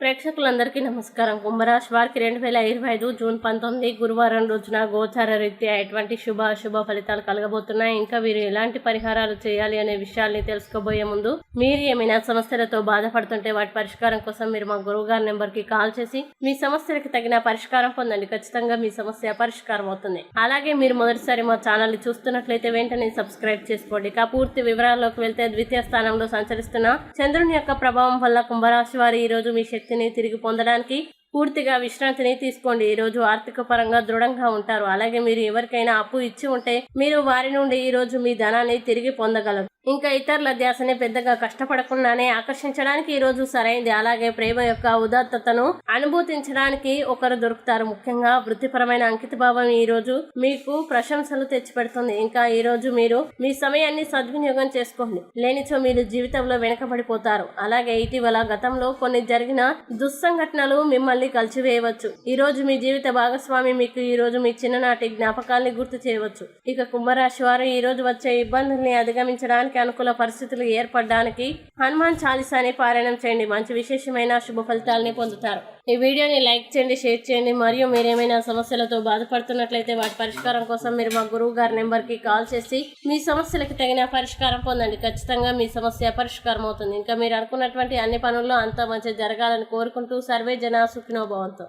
ప్రేక్షకులందరికీ నమస్కారం. కుంభరాశి వారికి రెండు వేల ఇరవై ఐదు జూన్ పంతొమ్మిది గురువారం రోజున గోచార రీత్యా ఎటువంటి శుభ అశుభ ఫలితాలు కలగబోతున్నాయి? ఇంకా వీరు ఎలాంటి పరిహారాలు చేయాలి అనే విషయాల్ని తెలుసుకోబోయే ముందు మీరు ఏమైనా సమస్యలతో బాధపడుతుంటే వాటి పరిష్కారం కోసం మీరు మా గురువు గారి నెంబర్కి కాల్ చేసి మీ సమస్యలకు తగిన పరిష్కారం పొందండి. ఖచ్చితంగా మీ సమస్య పరిష్కారం అవుతుంది. అలాగే మీరు మొదటిసారి మా ఛానల్ చూస్తున్నట్లయితే వెంటనే సబ్స్క్రైబ్ చేసుకోండి. ఇక పూర్తి వివరాల్లోకి వెళ్తే ద్వితీయ స్థానంలో సంచరిస్తున్న చంద్రుని యొక్క ప్రభావం వల్ల కుంభరాశి వారు ఈ రోజు మీ శక్తిని తిరిగి పొందడానికి పూర్తిగా విశ్రాంతిని తీసుకోండి. ఈ రోజు ఆర్థిక పరంగా దృఢంగా ఉంటారు. అలాగే మీరు ఎవరికైనా అప్పు ఇచ్చి ఉంటే మీరు వారి నుండి ఈ రోజు మీ ధనాన్ని తిరిగి పొందగలరు. ఇంకా ఇతరుల ధ్యాసని పెద్దగా కష్టపడకుండానే ఆకర్షించడానికి ఈరోజు సరైంది. అలాగే ప్రేమ యొక్క ఉదాత్తతను అనుభూతించడానికి ఒకరు దొరుకుతారు. ముఖ్యంగా వృత్తిపరమైన అంకిత భావం ఈ రోజు మీకు ప్రశంసలు తెచ్చిపెడుతుంది ఇంకా ఈ రోజు మీరు మీ సమయాన్ని సద్వినియోగం చేసుకోండి. లేనిచో మీరు జీవితంలో వెనకబడిపోతారు. అలాగే ఇటీవల గతంలో కొన్ని జరిగిన దుస్సంఘటనలు మిమ్మల్ని కలిసివేయవచ్చు. ఈ రోజు మీ జీవిత భాగస్వామి మీకు ఈ రోజు మీ చిన్ననాటి జ్ఞాపకాల్ని గుర్తు చేయవచ్చు. ఇక కుంభరాశి వారు ఈ రోజు వచ్చే ఇబ్బందుల్ని అధిగమించడానికి అనుకూల పరిస్థితులు ఏర్పడడానికి హనుమాన్ చాలీసాని పారాయణం చేయండి. మంచి విశేషమైన శుభ ఫలితాలని పొందుతారు. ఈ వీడియోని లైక్ చేయండి షేర్ చేయండి. మరియు మీరేమైనా సమస్యలతో బాధపడుతున్నట్లయితే వాటి పరిష్కారం కోసం మీరు మా గురువు గారి నెంబర్కి కాల్ చేసి మీ సమస్యలకు తగిన పరిష్కారం పొందండి. ఖచ్చితంగా మీ సమస్య పరిష్కారం అవుతుంది. ఇంకా మీరు అనుకున్నటువంటి అన్ని పనుల్లో అంతా మంచి జరగాలని కోరుకుంటూ సర్వే జన సుఖినోభవంతో